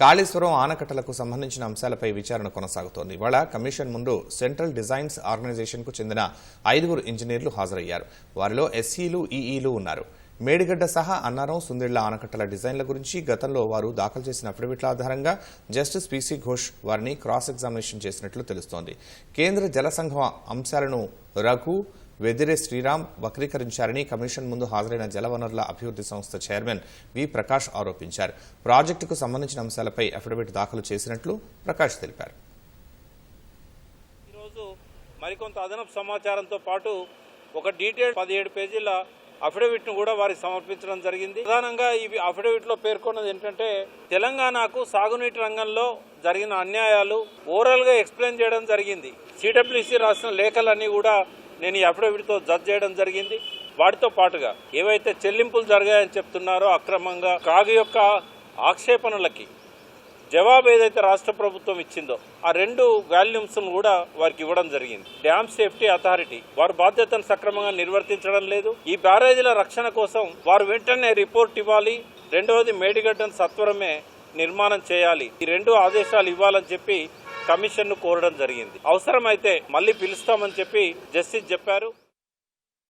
కాళేశ్వరం ఆనకట్టలకు సంబంధించిన అంశాలపై విచారణ కొనసాగుతోంది. ఇవాళ కమిషన్ ముందు సెంట్రల్ డిజైన్స్ ఆర్గనైజేషన్కు చెందిన ఐదుగురు ఇంజనీర్లు హాజరయ్యారు. వారిలో ఎస్సీలు ఈఈలు ఉన్నారు. మేడిగడ్డ సహా అన్నారం సుందిళ్ళ ఆనకట్టల డిజైన్ల గురించి గతంలో వారు దాఖలు చేసిన అఫిడవిట్ల ఆధారంగా జస్టిస్ పీసీ ఘోష్ వారిని క్రాస్ ఎగ్జామినేషన్ చేసినట్లు తెలుస్తోంది. కేంద్ర జలసంఘం అంశాలను రఘు వెదిరే శ్రీరామ్ వక్రీకరించారని కమిషన్ ముందు హాజరైన జలవనరుల అభివృద్ధి సంస్థ చైర్మన్ వి ప్రకాష్ ఆరోపించారు. ప్రాజెక్టుకు సంబంధించిన అంశాలపై అఫిడవిట్ దాఖలు చేసినట్లు ప్రకాష్ తెలిపారు. ఈరోజు మరికొంత అదనపు సమాచారంతో పాటు ఒక డీటెయిల్ పదిహేడు పేజీల అఫిడవిట్ను కూడా వారికి సమర్పించడం జరిగింది. ప్రధానంగా ఈ అఫిడవిట్లో పేర్కొన్నది ఏంటంటే తెలంగాణకు సాగునీటి రంగంలో జరిగిన అన్యాయాలు ఓవరాల్గా ఎక్స్ప్లెయిన్ చేయడం జరిగింది. సిడబ్ల్యూసి రాసిన లేఖలన్నీ కూడా నేను ఈ అఫిడవిట్తో జడ్జ్ చేయడం జరిగింది. వాటితో పాటుగా ఏవైతే చెల్లింపులు జరిగాయని చెప్తున్నారో అక్రమంగా కాగు యొక్క ఆక్షేపణలకి జవాబు ఏదైతే రాష్ట్ర ప్రభుత్వం ఇచ్చిందో ఆ రెండు వాల్యూమ్స్ను కూడా వారికి ఇవ్వడం జరిగింది. డ్యామ్ సేఫ్టీ అథారిటీ వారు బాధ్యతను సక్రమంగా నిర్వర్తించడం లేదు. ఈ బ్యారేజీల రక్షణ కోసం వారు వెంటనే రిపోర్ట్ ఇవ్వాలి. రెండవది మేడిగడ్డను సత్వరమే నిర్మాణం చేయాలి. ఈ రెండు ఆదేశాలు ఇవ్వాలని చెప్పి కమిషన్ను కోరడం జరిగింది. అవసరమైతే మళ్ళీ పిలుస్తామని చెప్పి జస్టిస్ చెప్పారు.